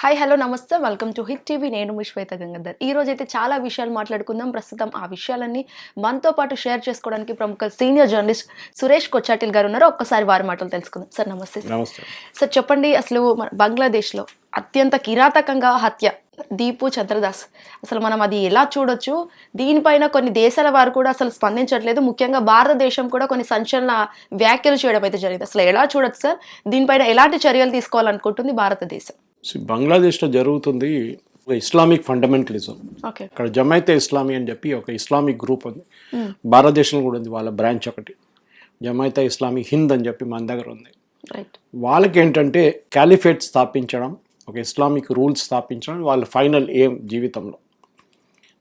Hi hello నమస్తే. Welcome to hit TV. నేను మీ శ్వేత గంగాధర్. ఈ రోజు అయితే చాలా విషయాలు మాట్లాడుకుందాం. ప్రస్తుతం ఆ విషయాలన్నీ మనతో పాటు షేర్ చేసుకోవడానికి ప్రముఖ సీనియర్ జర్నలిస్ట్ సురేష్ కొచ్చాటిల్ గారు ఉన్నారు. ఒక్కసారి వారి మాటలు తెలుసుకుందాం. సార్ నమస్తే సార్. చెప్పండి అసలు బంగ్లాదేశ్లో అత్యంత కిరాతకంగా హత్య దీపు చంద్రదాస్. అసలు మనం అది ఎలా చూడొచ్చు? దీనిపైన కొన్ని దేశాల వారు కూడా అసలు స్పందించట్లేదు. ముఖ్యంగా భారతదేశం కూడా కొన్ని సంచలన వ్యాఖ్యలు చేయడం అయితే జరిగింది. అసలు ఎలా చూడొచ్చు సార్? దీనిపైన ఎలాంటి చర్యలు తీసుకోవాలనుకుంటుంది భారతదేశం? బంగ్లాదేశ్లో జరుగుతుంది ఒక ఇస్లామిక్ ఫండమెంటలిజం. అక్కడ జమైతే ఇస్లామీ అని చెప్పి ఒక ఇస్లామిక్ గ్రూప్ ఉంది. భారతదేశంలో కూడా ఉంది వాళ్ళ బ్రాంచ్ ఒకటి. జమైతే ఇస్లామీ హింద్ అని చెప్పి మన దగ్గర ఉంది. వాళ్ళకి ఏంటంటే క్యాలిఫేట్ స్థాపించడం ఒక ఇస్లామిక్ రూల్స్ స్థాపించడం వాళ్ళ ఫైనల్ ఏం జీవితంలో.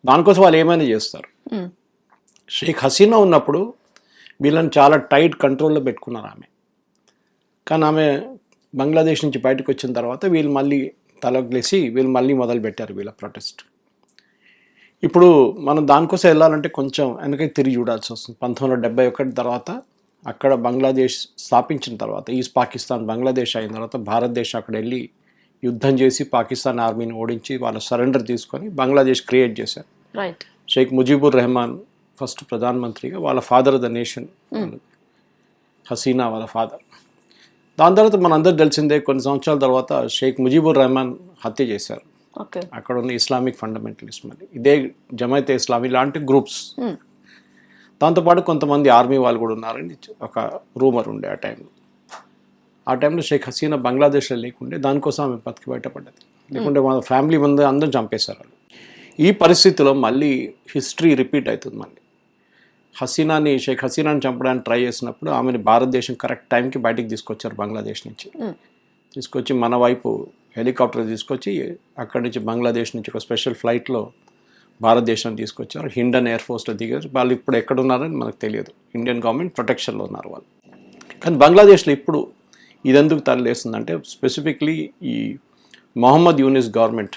దానికోసం వాళ్ళు ఏమైనా చేస్తారు. షేక్ హసీనా ఉన్నప్పుడు వీళ్ళని చాలా టైట్ కంట్రోల్లో పెట్టుకున్నారు ఆమె. కానీ ఆమె బంగ్లాదేశ్ నుంచి బయటకు వచ్చిన తర్వాత వీళ్ళు మళ్ళీ తలగ్లేసి వీళ్ళు మళ్ళీ మొదలు పెట్టారు వీళ్ళ ప్రొటెస్ట్. ఇప్పుడు మనం దానికోసం వెళ్ళాలంటే కొంచెం వెనకకి తిరిగి చూడాల్సి వస్తుంది. పంతొమ్మిది వందల డెబ్బై ఒకటి తర్వాత అక్కడ బంగ్లాదేశ్ స్థాపించిన తర్వాత ఈస్ట్ పాకిస్తాన్ బంగ్లాదేశ్ అయిన తర్వాత భారతదేశం అక్కడ వెళ్ళి యుద్ధం చేసి పాకిస్తాన్ ఆర్మీని ఓడించి వాళ్ళ సరెండర్ తీసుకొని బంగ్లాదేశ్ క్రియేట్ చేశారు. రైట్ షేక్ ముజీబుర్ రెహమాన్ ఫస్ట్ ప్రధానమంత్రిగా వాళ్ళ ఫాదర్ ద నేషన్. హసీనా వాళ్ళ ఫాదర్. దాని తర్వాత మనందరూ తెలిసిందే కొన్ని సంవత్సరాల తర్వాత షేక్ ముజీబుర్ రెహమాన్ హత్య చేశారు. అక్కడ ఉన్న ఇస్లామిక్ ఫండమెంటలిస్ట్ మరి. ఇదే జమైతే ఇస్లామీ లాంటి గ్రూప్స్. దాంతోపాటు కొంతమంది ఆర్మీ వాళ్ళు కూడా ఉన్నారని ఒక రూమర్ ఉండే ఆ టైంలో. ఆ టైంలో షేక్ హసీనా బంగ్లాదేశ్లో లేకుండే దానికోసం ఆమె బతికి బయటపడ్డది. లేకుంటే మన ఫ్యామిలీ మంది అందరూ చంపేశారు వాళ్ళు. ఈ పరిస్థితిలో మళ్ళీ హిస్టరీ రిపీట్ అవుతుంది మళ్ళీ. హసీనాని షేక్ హసీనాని చంపడానికి ట్రై చేసినప్పుడు ఆమెను భారతదేశం కరెక్ట్ టైంకి బయటికి తీసుకొచ్చారు బంగ్లాదేశ్ నుంచి. తీసుకొచ్చి మన వైపు హెలికాప్టర్ తీసుకొచ్చి అక్కడి నుంచి బంగ్లాదేశ్ నుంచి ఒక స్పెషల్ ఫ్లైట్లో భారతదేశం తీసుకొచ్చారు. హిండన్ ఎయిర్ ఫోర్స్లో దిగారు. వాళ్ళు ఇప్పుడు ఎక్కడ ఉన్నారని మనకు తెలియదు. ఇండియన్ గవర్నమెంట్ ప్రొటెక్షన్లో ఉన్నారు వాళ్ళు. కానీ బంగ్లాదేశ్లో ఇప్పుడు ఇదెందుకు తరలేస్తుందంటే స్పెసిఫిక్లీ ఈ మొహమ్మద్ యూనిస్ గవర్నమెంట్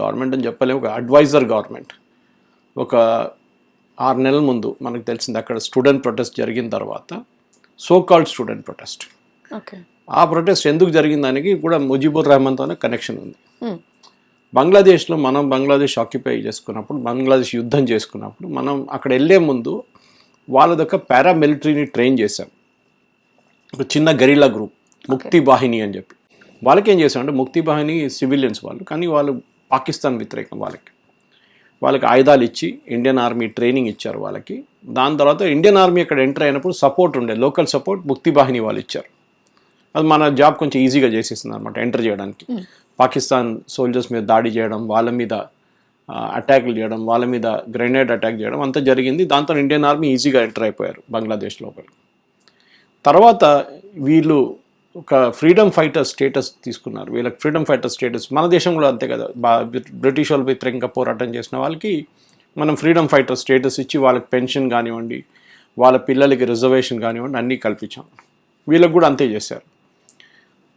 గవర్నమెంట్ అని చెప్పలేము ఒక అడ్వైజర్ గవర్నమెంట్ ఒక ఆరు నెలల ముందు మనకు తెలిసింది అక్కడ స్టూడెంట్ ప్రొటెస్ట్ జరిగిన తర్వాత so called student protest. Okay. ఆ ప్రొటెస్ట్ ఎందుకు జరిగిందానికి కూడా ముజీబుర్ రెహమాన్తోనే కనెక్షన్ ఉంది. బంగ్లాదేశ్లో మనం బంగ్లాదేశ్ ఆక్యుపై చేసుకున్నప్పుడు బంగ్లాదేశ్ యుద్ధం చేసుకున్నప్పుడు మనం అక్కడ వెళ్ళే ముందు వాళ్ళదొక పారామిలిటరీని ట్రైన్ చేశాం. ఒక చిన్న గరిల్లా గ్రూప్ ముక్తి బాహిని అని చెప్పి. వాళ్ళకి ఏం చేశామంటే ముక్తి బాహిని సివిలియన్స్ వాళ్ళు కానీ వాళ్ళు పాకిస్తాన్ వ్యతిరేకం వాళ్ళకి. వాళ్ళకి ఆయుధాలు ఇచ్చి ఇండియన్ ఆర్మీ ట్రైనింగ్ ఇచ్చారు వాళ్ళకి. దాని తర్వాత ఇండియన్ ఆర్మీ అక్కడ ఎంటర్ అయినప్పుడు సపోర్ట్ ఉండే లోకల్ సపోర్ట్ ముక్తి బాహిని వాళ్ళు ఇచ్చారు. అది మన జాబ్ కొంచెం ఈజీగా చేసేస్తుంది అనమాట ఎంటర్ చేయడానికి. పాకిస్తాన్ సోల్జర్స్ మీద దాడి చేయడం వాళ్ళ మీద అటాక్లు చేయడం వాళ్ళ మీద గ్రెనేడ్ అటాక్ చేయడం అంతా జరిగింది. దాంతో ఇండియన్ ఆర్మీ ఈజీగా ఎంటర్ అయిపోయారు బంగ్లాదేశ్ లోపల. తర్వాత వీళ్ళు ఒక ఫ్రీడమ్ ఫైటర్ స్టేటస్ తీసుకున్నారు. వీళ్ళకి ఫ్రీడమ్ ఫైటర్ స్టేటస్ మన దేశం కూడా అంతే కదా. బా బ్రిటిష్ వాళ్ళు వ్యతిరేకంగా పోరాటం చేసిన వాళ్ళకి మనం ఫ్రీడమ్ ఫైటర్ స్టేటస్ ఇచ్చి వాళ్ళకి పెన్షన్ కానివ్వండి వాళ్ళ పిల్లలకి రిజర్వేషన్ కానివ్వండి అన్నీ కల్పించాం. వీళ్ళకి కూడా అంతే చేశారు.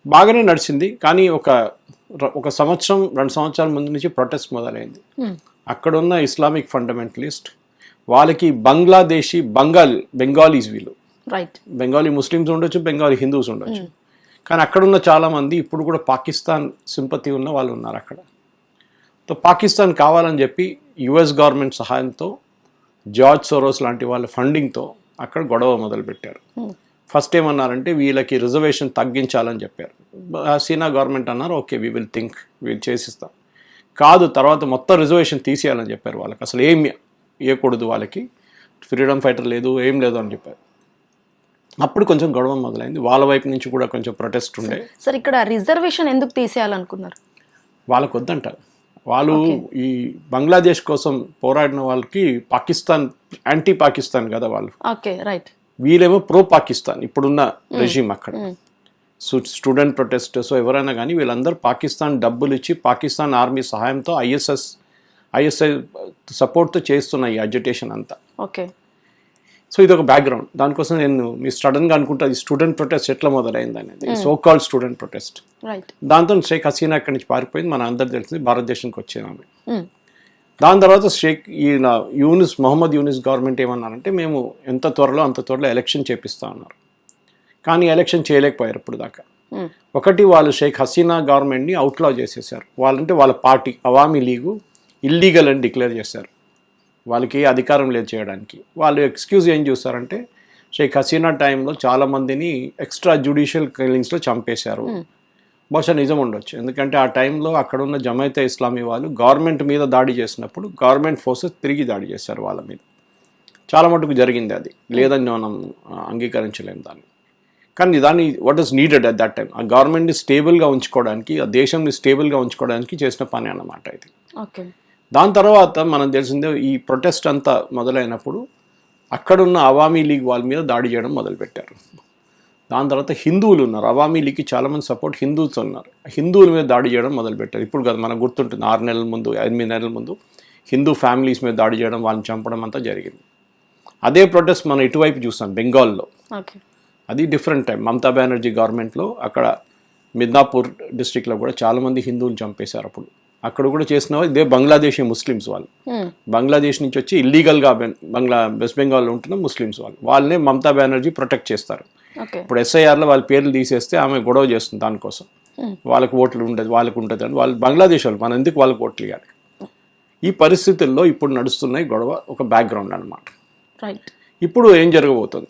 బాగానే నడిచింది. కానీ ఒక ఒక సంవత్సరం రెండు సంవత్సరాల ముందు నుంచి ప్రొటెస్ట్ మొదలైంది. అక్కడున్న ఇస్లామిక్ ఫండమెంటలిస్ట్ వాళ్ళకి బంగ్లాదేశీ బంగాల్ బెంగాలీస్ వీళ్ళు. రైట్ బెంగాలీ ముస్లిమ్స్ ఉండొచ్చు బెంగాలీ హిందూస్ ఉండొచ్చు. కానీ అక్కడున్న చాలామంది ఇప్పుడు కూడా పాకిస్తాన్ సింపతి ఉన్న వాళ్ళు ఉన్నారు అక్కడ. సో పాకిస్తాన్ కావాలని చెప్పి యుఎస్ గవర్నమెంట్ సహాయంతో జార్జ్ సోరోస్ లాంటి వాళ్ళ ఫండింగ్తో అక్కడ గొడవ మొదలుపెట్టారు. ఫస్ట్ ఏమన్నారంటే వీళ్ళకి రిజర్వేషన్ తగ్గించాలని చెప్పారు. సీనా గవర్నమెంట్ అన్నారు ఓకే వీ విల్ థింక్ వీళ్ళు చేసిస్తాం. కాదు తర్వాత మొత్తం రిజర్వేషన్ తీసేయాలని చెప్పారు వాళ్ళకి. అసలు ఏమి ఇవ్వకూడదు వాళ్ళకి. ఫ్రీడమ్ ఫైటర్ లేదు ఏం లేదు అని చెప్పారు. అప్పుడు కొంచెం గొడవ మొదలైంది. వాళ్ళ వైపు నుంచి కూడా కొంచెం ప్రొటెస్ట్ ఉండే. సార్ ఇక్కడ రిజర్వేషన్ ఎందుకు తీసేయాలనుకున్నారు? వాళ్ళకు వద్దంట వాళ్ళు ఈ బంగ్లాదేశ్ కోసం పోరాడిన వాళ్ళకి పాకిస్తాన్ యాంటీ పాకిస్తాన్ కదా వాళ్ళు. ఓకే రైట్ వీళ్ళేమో ప్రో పాకిస్తాన్ ఇప్పుడున్న రెజీమ్ అక్కడ. స్టూడెంట్ ప్రొటెస్టర్స్ ఎవరైనా కానీ వీళ్ళందరూ పాకిస్తాన్ డబ్బులు ఇచ్చి పాకిస్తాన్ ఆర్మీ సహాయంతో ఐఎస్ఎస్ ఐఎస్ఐ సపోర్ట్తో చేస్తున్న ఈ అజిటేషన్ అంతా. ఓకే. సో ఇది ఒక బ్యాక్గ్రౌండ్ దానికోసం నేను మీ సడన్గా అనుకుంటా ఈ స్టూడెంట్ ప్రొటెస్ట్ ఎట్లా మొదలైంది అనేది. So call student protest right దాంతో షేక్ హసీనా అక్కడి నుంచి పారిపోయింది మన అందరు తెలిసింది భారతదేశానికి వచ్చేది ఆమె. దాని తర్వాత షేక్ ఈయన యూనిస్ మొహమ్మద్ యూనిస్ గవర్నమెంట్ ఏమన్నారంటే మేము ఎంత త్వరలో అంత త్వరలో ఎలక్షన్ చేపిస్తా ఉన్నారు కానీ ఎలక్షన్ చేయలేకపోయారు ఇప్పుడు దాకా. ఒకటి వాళ్ళు షేక్ హసీనా గవర్నమెంట్ని అవుట్లా చేసేసారు వాళ్ళంటే వాళ్ళ పార్టీ అవామీ లీగు ఇల్లీగల్ అని డిక్లేర్ చేశారు. వాళ్ళకి అధికారం లేదు చేయడానికి. వాళ్ళు ఎక్స్క్యూజ్ ఏం చూస్తారంటే షేక్ హసీనా టైంలో చాలామందిని ఎక్స్ట్రా జ్యుడిషియల్ కిల్లింగ్స్లో చంపేశారు. బహుశా నిజం ఉండొచ్చు. ఎందుకంటే ఆ టైంలో అక్కడ ఉన్న జమైతే ఇస్లామీ వాళ్ళు గవర్నమెంట్ మీద దాడి చేసినప్పుడు గవర్నమెంట్ ఫోర్సెస్ తిరిగి దాడి చేశారు వాళ్ళ మీద. చాలా మటుకు జరిగింది అది. లేదని మనం అంగీకరించలేము దాన్ని. కానీ దాన్ని what is needed at that time ఆ గవర్నమెంట్ని స్టేబుల్గా ఉంచుకోవడానికి ఆ దేశంని స్టేబుల్గా ఉంచుకోవడానికి చేసిన పని అన్నమాట ఇది. ఓకే. దాని తర్వాత మనం తెలిసిందే ఈ ప్రొటెస్ట్ అంతా మొదలైనప్పుడు అక్కడున్న అవామీ లీగ్ వాళ్ళ మీద దాడి చేయడం మొదలుపెట్టారు. దాని తర్వాత హిందువులు ఉన్నారు. అవామీ లీగ్కి చాలామంది సపోర్ట్ హిందూస్ ఉన్నారు. హిందువుల మీద దాడి చేయడం మొదలుపెట్టారు. ఇప్పుడు కదా మనకు గుర్తుంటుంది ఆరు నెలల ముందు ఎనిమిది నెలల ముందు హిందూ ఫ్యామిలీస్ మీద దాడి చేయడం వాళ్ళని చంపడం అంతా జరిగింది. అదే ప్రొటెస్ట్ మనం ఇటువైపు చూస్తాం బెంగాల్లో. అది డిఫరెంట్ టైం. మమతా బెనర్జీ గవర్నమెంట్లో అక్కడ మిద్నాపూర్ డిస్ట్రిక్ట్లో కూడా చాలామంది హిందువులు చంపేశారు అప్పుడు. అక్కడ కూడా చేసిన ఇదే బంగ్లాదేశీ ముస్లిమ్స్ వాళ్ళు. బంగ్లాదేశ్ నుంచి వచ్చి ఇల్లీగల్గా బంగ్లా వెస్ట్ బెంగాల్లో ఉంటున్న ముస్లిమ్స్ వాళ్ళు. వాళ్ళనే మమతా బెనర్జీ ప్రొటెక్ట్ చేస్తారు. ఇప్పుడు ఎస్ఐఆర్లో వాళ్ళ పేర్లు తీసేస్తే ఆమె గొడవ చేస్తుంది దానికోసం. వాళ్ళకి ఓట్లు ఉండదు వాళ్ళకి ఉంటుంది అని. వాళ్ళు బంగ్లాదేశ్ వాళ్ళు మనం ఎందుకు వాళ్ళకి ఓట్లు ఇవ్వాలి ఈ పరిస్థితుల్లో ఇప్పుడు నడుస్తున్నాయి గొడవ ఒక బ్యాక్గ్రౌండ్ అన్నమాట. రైట్ ఇప్పుడు ఏం జరగబోతుంది?